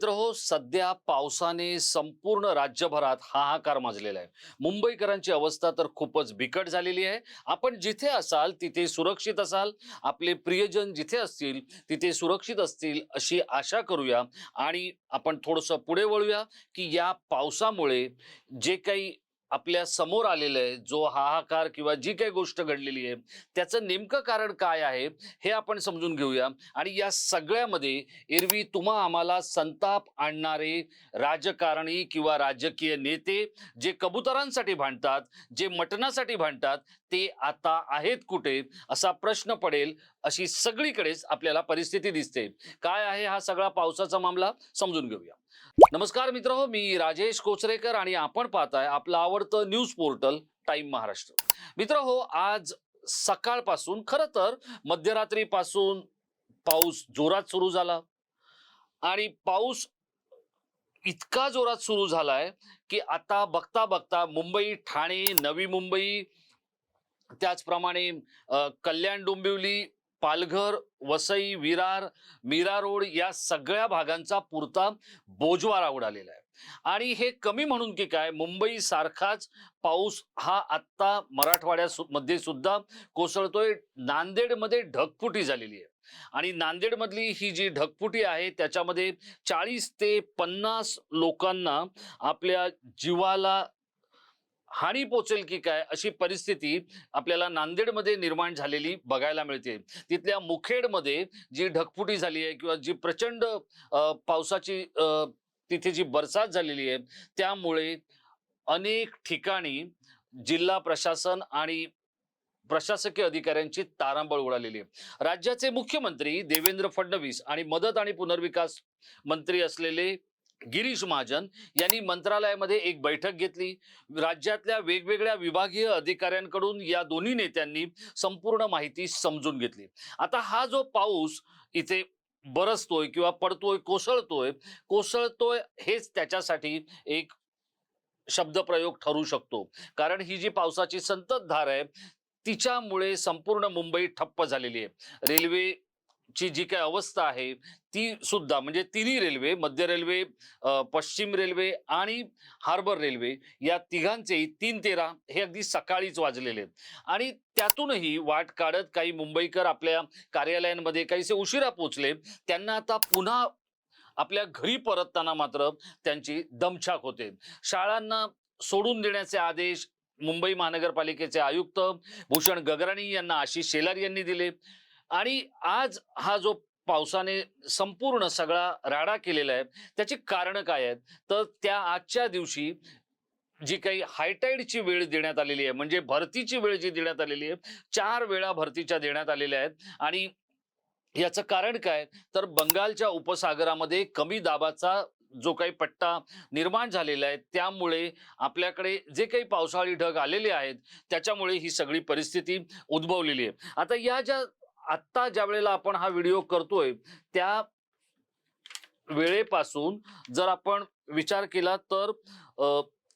मित्रहो हो सध्या पावसाने संपूर्ण राज्यभरात हाहाकार माजलेला आहे. मुंबईकरांची अवस्था तर खूपच बिकट झालेली आहे. आपण जिथे असाल तिथे सुरक्षित असाल. आपले प्रियजन जिथे असतील तिथे सुरक्षित असतील अशी आशा करूया. आणि आपण थोडंसं पुढे वळूया की या पावसामुळे जे काही आपल्यासमोर आलेलं आहे जो हाहाकार किंवा जी काही गोष्ट घडलेली आहे त्याचं नेमकं कारण काय आहे हे आपण समजून घेऊया. आणि या सगळ्यामध्ये एरवी तुम्हा आम्हाला संताप आणणारे राजकारणी किंवा राजकीय नेते जे कबुतरांसाठी भांडतात जे मटणासाठी भांडतात ते आता आहेत कुठे असा प्रश्न पडेल. अशी सगळीकडेच आपल्याला परिस्थिती दिसते. काय आहे हा सगळा पावसाचा मामला? समजून घेऊया. नमस्कार मित्र हो मी राजेश कोचरेकर आणि आपण पाहताय आपलं आवडतं न्यूज पोर्टल टाइम महाराष्ट्र. मित्र हो आज सकाळपासून खरं तर मध्यरात्रीपासून पाऊस जोरात सुरू झाला. आणि पाऊस इतका जोरात सुरू झालाय की आता बघता बघता मुंबई ठाणे नवी मुंबई त्याचप्रमाणे कल्याण डोंबिवली पालघर वसई विरार मीरा रोड या सगळ्या भागांचा पुरता बोजवारा उडालेला आहे. आणि हे कमी म्हणून की काय मुंबई सारखाच पाऊस हा आत्ता मराठवाड्या मध्ये सुद्धा कोसळतोय. नांदेडमध्ये ढगफुटी झालेली आहे. आणि नांदेडमधली ही जी ढगफुटी आहे त्याच्यामध्ये चाळीस ते पन्नास लोकांना आपल्या जीवाला हानी पोचेल की काय अशी परिस्थिती आपल्याला नांदेडमध्ये निर्माण झालेली बघायला मिळते. तिथल्या मुखेडमध्ये जी ढगफुटी झाली आहे किंवा जी प्रचंड पावसाची तिथे जी बरसात झालेली आहे त्यामुळे अनेक ठिकाणी जिल्हा प्रशासन आणि प्रशासकीय अधिकाऱ्यांची तारांबळ उडालेली आहे. राज्याचे मुख्यमंत्री देवेंद्र फडणवीस आणि मदत आणि पुनर्विकास मंत्री असलेले गिरीश महाजन यांनी मंत्रालयामध्ये एक बैठक घेतली. राज्यातल्या वेगवेगळ्या विभागीय अधिकाऱ्यांकडून या दोन्ही नेत्यांनी संपूर्ण माहिती समजून घेतली. आता हा जो पाऊस इथे बरसतोय किंवा पडतोय कोसळतोय कोसळतोय हेच त्याच्यासाठी एक शब्दप्रयोग ठरू शकतो. कारण ही जी पावसाची संततधार आहे तिच्यामुळे संपूर्ण मुंबई ठप्प झालेली आहे. रेल्वे ची जी काही अवस्था आहे ती सुद्धा म्हणजे तिन्ही रेल्वे मध्य रेल्वे पश्चिम रेल्वे आणि हार्बर रेल्वे या तिघांचेही तीन तेरा हे अगदी सकाळीच वाजलेले आहेत. आणि त्यातूनही वाट काढत काही मुंबईकर आपल्या कार्यालयांमध्ये काहीसे उशिरा पोचले त्यांना आता पुन्हा आपल्या घरी परतताना मात्र त्यांची दमछाक होते. शाळांना सोडून देण्याचे आदेश मुंबई महानगरपालिकेचे आयुक्त भूषण गगराणी यांना आशिष शेलार यांनी दिले. आणि आज हा जो पावसाने संपूर्ण सगळा राडा केलेला आहे त्याची कारणं काय आहेत? तर त्या आजच्या दिवशी जी काही हायटाईडची वेळ देण्यात आलेली आहे म्हणजे भरतीची वेळ जी देण्यात आलेली आहे चार वेळा भरतीच्या देण्यात आलेल्या आहेत. आणि याचं कारण काय? तर बंगालच्या उपसागरामध्ये कमी दाबाचा जो काही पट्टा निर्माण झालेला आहे त्यामुळे आपल्याकडे जे काही पावसाळी ढग आलेले आहेत त्याच्यामुळे ही सगळी परिस्थिती उद्भवलेली आहे. आता या ज्या आत्ता ज्या वेळेला आपण हा व्हिडिओ करतोय त्या वेळेपासून जर आपण विचार केला तर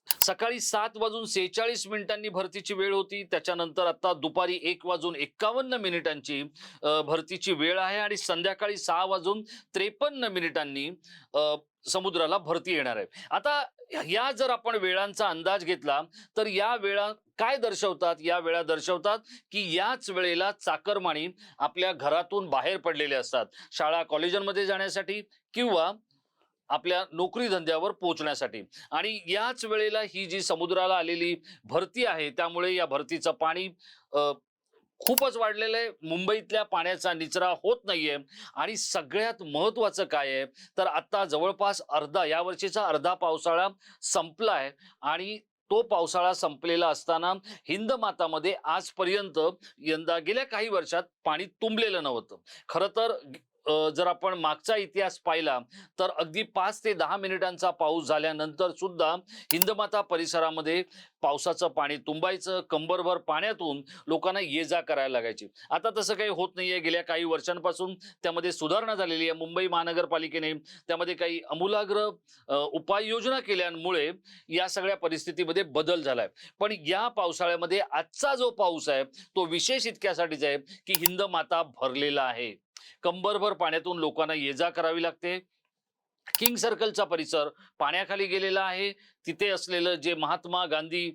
सकाळी सात वाजून सेहेचाळीस मिनिटांनी भरतीची वेळ होती. त्याच्यानंतर आता दुपारी एक वाजून एक्कावन्न मिनिटांची भरतीची वेळ आहे आणि संध्याकाळी सहा वाजून त्रेपन्न मिनिटांनी समुद्राला भरती येणार आहे. आता या जर आपण वेळांचा अंदाज घेतला तर या वेळा काय दर्शवतात? या वेळा दर्शवतात की याच वेळेला चाकरमानी आपल्या घरातून बाहेर पडलेले असतात. शाळा कॉलेजांमध्ये जाण्यासाठी किंवा आपल्या नोकरी धंद्यावर पोहोचण्यासाठी. आणि याच वेळेला ही जी समुद्राला आलेली भरती आहे त्यामुळे या भरतीचं पाणी खूपच वाढलेलं आहे. मुंबईतल्या पाण्याचा निचरा होत नाहीये आणि सगळ्यात महत्वाचं काय आहे? तर आता जवळपास अर्धा यावर्षीचा अर्धा पावसाळा संपलाय आणि तो पावसाळा संपलेला असताना हिंद मातामध्ये आजपर्यंत यंदा गेल्या काही वर्षात पाणी तुंबलेलं नव्हतं. खरं तर जर आपण मागचा इतिहास पाहिला तर अगदी पाच ते दहा मिनिटांचा पाऊस झाल्यानंतर सुद्धा हिंदमाता परिसरामध्ये पावसाचं पाणी तुंबायचं कंबरभर पाण्यातून लोकांना ये जा करायला लागायची. आता तसं काही होत नाहीये. गेल्या काही वर्षांपासून त्यामध्ये सुधारणा झालेली आहे. मुंबई महानगरपालिकेने त्यामध्ये काही अमूलाग्र उपाययोजना केल्यामुळे या सगळ्या परिस्थितीमध्ये बदल झालाय. पण या पावसाळ्यामध्ये आजचा जो पाऊस आहे तो विशेष इतक्यासाठीच आहे की हिंद माता भरलेला आहे. कंबरभर पाण्यातून लोकांना ये जा करावी लागते. किंग सर्कलचा परिसर पाण्याखाली गेलेला आहे. तिथे असलेलं जे महात्मा गांधी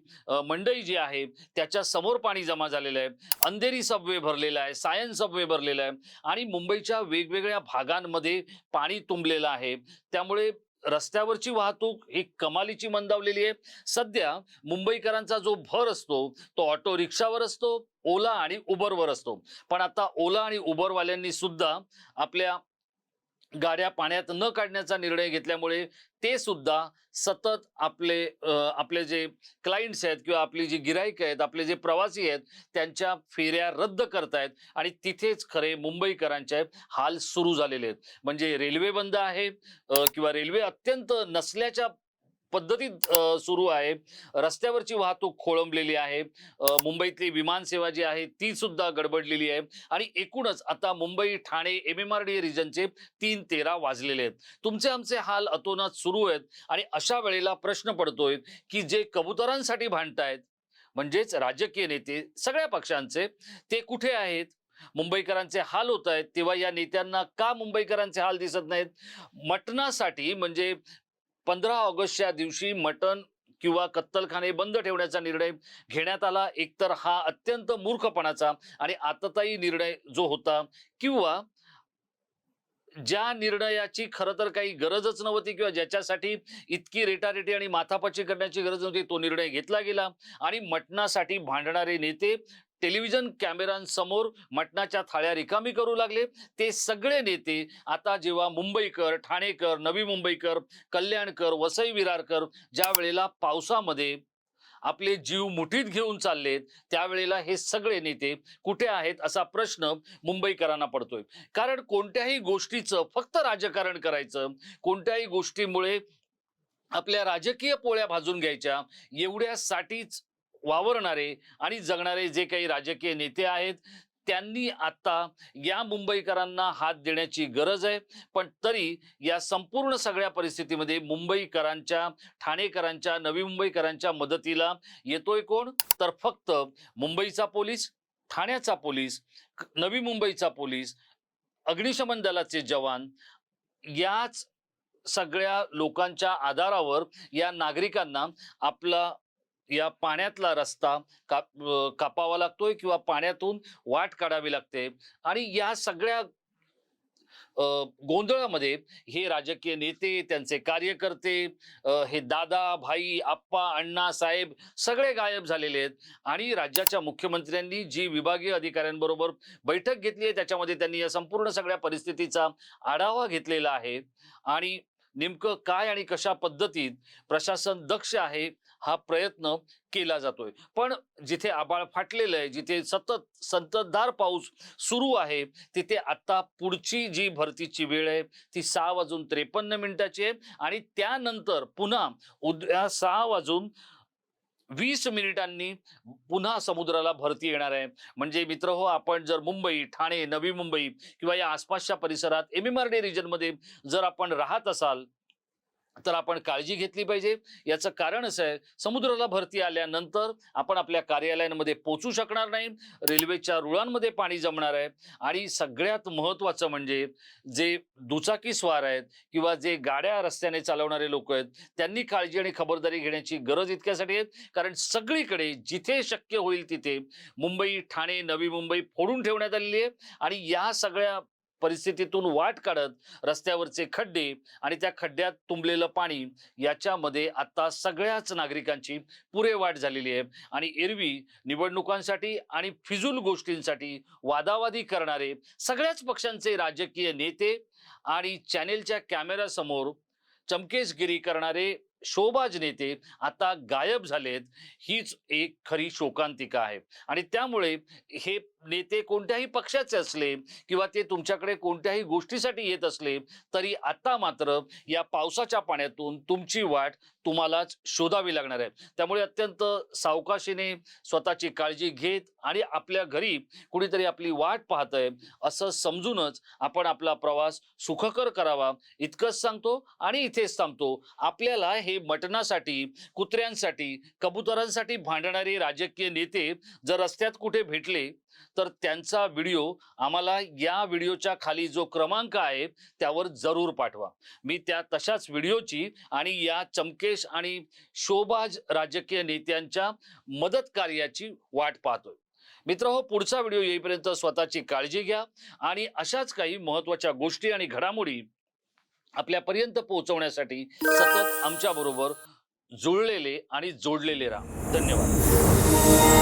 मंडई जे आहे त्याच्यासमोर पाणी जमा झालेलं आहे. अंधेरी सबवे भरलेला आहे सायन्स सबवे भरलेला आहे. आणि मुंबईच्या वेगवेगळ्या भागांमध्ये पाणी तुंबलेलं आहे. त्यामुळे रस्त्यावरची वाहतूक ही कमालीची मंदावलेली आहे. सध्या मुंबईकरांचा जो भर असतो तो ऑटो रिक्षावर असतो ओला आणि उबरवर असतो. पण आता ओला आणि उबरवाल्यांनी सुद्धा आपल्या गाड्या पाण्यात न काढण्याचा निर्णय घेतल्यामुळे ते सुद्धा सतत आपले आपले जे क्लायंट्स आहेत किंवा आपली जी गिराईक आहेत आपले जे प्रवासी आहेत त्यांच्या फेऱ्या रद्द करतायत आणि तिथेच खरे मुंबईकरांचे हाल सुरू झालेले आहेत. म्हणजे रेल्वे बंद आहे किंवा रेल्वे अत्यंत नसल्याच्या पद्धतीत सुरू आहे. रस्त्यावरची वाहतूक खोळंबलेली आहे. मुंबईतली विमानसेवा जी आहे ती सुद्धा गडबडलेली आहे. आणि एकूणच आता Mumbai Thane M M R D रिजनचे तीन तेरा वाजलेले आहेत. तुमचे आमचे हाल अतोनात सुरू आहेत आणि अशा वेळेला प्रश्न पडतोय की जे कबुतरांसाठी भांडतायत म्हणजेच राजकीय नेते सगळ्या पक्षांचे ते कुठे आहेत? मुंबईकरांचे हाल होत आहेत तेव्हा या नेत्यांना का मुंबईकरांचे हाल दिसत नाहीत? मटणासाठी म्हणजे पंधरा ऑगस्टच्या दिवशी मटण किंवा कत्तलखाने बंद ठेवण्याचा निर्णय घेण्यात आला. एकतर हा अत्यंत मूर्खपणाचा आणि आतताई निर्णय जो होता किंवा ज्या निर्णयाची खरं तर काही गरजच नव्हती किंवा ज्याच्यासाठी इतकी रेटारेटी आणि माथापाची करण्याची गरज नव्हती तो निर्णय घेतला गेला. आणि मटणासाठी भांडणारे नेते टेलिव्हिजन कॅमेऱ्यांसमोर मटणाच्या थाळ्या रिकामी करू लागले. ते सगळे नेते आता जेव्हा मुंबईकर ठाणेकर नवी मुंबईकर कल्याणकर वसई विरारकर ज्या वेळेला पावसामध्ये आपले जीव मुठीत घेऊन चाललेत त्यावेळेला हे सगळे नेते कुठे आहेत असा प्रश्न मुंबईकरांना पडतोय. कारण कोणत्याही गोष्टीचं फक्त राजकारण करायचं कोणत्याही गोष्टीमुळे आपल्या राजकीय पोळ्या भाजून घ्यायच्या एवढ्यासाठीच वावरणारे आणि जगणारे जे काही राजकीय नेते आहेत त्यांनी आता या मुंबईकरांना हात देण्याची गरज आहे. पण तरी या संपूर्ण सगळ्या परिस्थितीमध्ये मुंबईकरांच्या ठाणेकरांच्या नवी मुंबईकरांच्या मदतीला येतोय कोण? तर फक्त मुंबईचा पोलीस ठाण्याचा पोलीस नवी मुंबईचा पोलीस अग्निशमन दलाचे जवान याच सगळ्या लोकांच्या आधारावर या नागरिकांना आपला या पाण्यातला रस्ता काप कापावा लागतोय किंवा पाण्यातून वाट काढावी लागते. आणि या सगळ्या गोंधळामध्ये हे राजकीय नेते त्यांचे कार्यकर्ते हे दादा भाई आप्पा अण्णा साहेब सगळे गायब झालेले आहेत. आणि राज्याच्या मुख्यमंत्र्यांनी जी विभागीय अधिकाऱ्यांबरोबर बैठक घेतली आहे त्याच्यामध्ये त्यांनी या संपूर्ण सगळ्या परिस्थितीचा आढावा घेतलेला आहे. आणि नेमकं काय आणि कशा पद्धतीत प्रशासन दक्ष आहे हा प्रयत्न केला जातोय. पण जिथे आबाळ फाटलेलं आहे जिथे सतत संततधार पाऊस सुरू आहे तिथे आता पुढची जी भरतीची वेळ आहे ती सहा वाजून त्रेपन्न मिनिटाची आहे आणि त्यानंतर पुन्हा उद्या सहा वाजून वीस मिनिटांनी पुन्हा समुद्राला भरती येणार आहे. म्हणजे मित्र हो आपण जर मुंबई ठाणे नवी मुंबई किंवा या आसपासच्या परिसरात एम एम आर डी रिजनमध्ये जर आपण राहत असाल तर आपण काळजी घेतली पाहिजे. याचं कारण असं आहे समुद्राला भरती आल्यानंतर आपण आपल्या कार्यालयांमध्ये पोचू शकणार नाही रेल्वेच्या रुळांमध्ये पाणी जमणार आहे आणि सगळ्यात महत्त्वाचं म्हणजे जे दुचाकी स्वार आहेत किंवा जे गाड्या रस्त्याने चालवणारे लोक आहेत त्यांनी काळजी आणि खबरदारी घेण्याची गरज इतक्यासाठी आहे. कारण सगळीकडे जिथे शक्य होईल तिथे मुंबई ठाणे नवी मुंबई फोडून ठेवण्यात आलेली आहे आणि या सगळ्या परिस्थितीतून वाट काढत रस्त्यावरचे खड्डे आणि त्या खड्ड्यात तुंबलेलं पाणी याच्यामध्ये आता सगळ्याच नागरिकांची पुरे वाट झालेली आहे. आणि एरवी निवडणुकांसाठी आणि फिजूल गोष्टींसाठी वादावादी करणारे सगळ्याच पक्षांचे राजकीय नेते आणि चॅनेलच्या कॅमेऱ्यासमोर चमकेशगिरी करणारे शोबाज नेते आता गायब झालेत. हीच एक खरी शोकांतिका आहे. आणि त्यामुळे हे नेते कोणत्याही पक्षाचे असले किंवा ते तुमच्याकडे कोणत्याही गोष्टीसाठी येत असले तरी आता मात्र या पावसाच्या पाण्यातून तुमची वाट तुम्हालाच शोधावी लागणार आहे. त्यामुळे अत्यंत सावकाशीने स्वतःची काळजी घेत आणि आपल्या घरी कुणीतरी आपली वाट पाहतंय असं समजूनच आपण आपला प्रवास सुखकर करावा. इतकंच सांगतो आणि इथेच थांबतो. आपल्याला हे मटणासाठी कुत्र्यांसाठी कबुतरांसाठी भांडणारे राजकीय नेते जर रस्त्यात कुठे भेटले तर त्यांचा व्हिडिओ आम्हाला या व्हिडिओच्या खाली जो क्रमांक आहे त्यावर जरूर पाठवा. मी त्या तशाच व्हिडिओची आणि या चमकेश आणि शोबाज राजकीय नेत्यांच्या मदत कार्याची वाट पाहतोय. मित्र हो पुढचा व्हिडिओ येईपर्यंत स्वतःची काळजी घ्या आणि अशाच काही महत्त्वाच्या गोष्टी आणि घडामोडी आपल्यापर्यंत पोहोचवण्यासाठी सतत आमच्या बरोबर जुळलेले आणि जोडलेले राहा. धन्यवाद.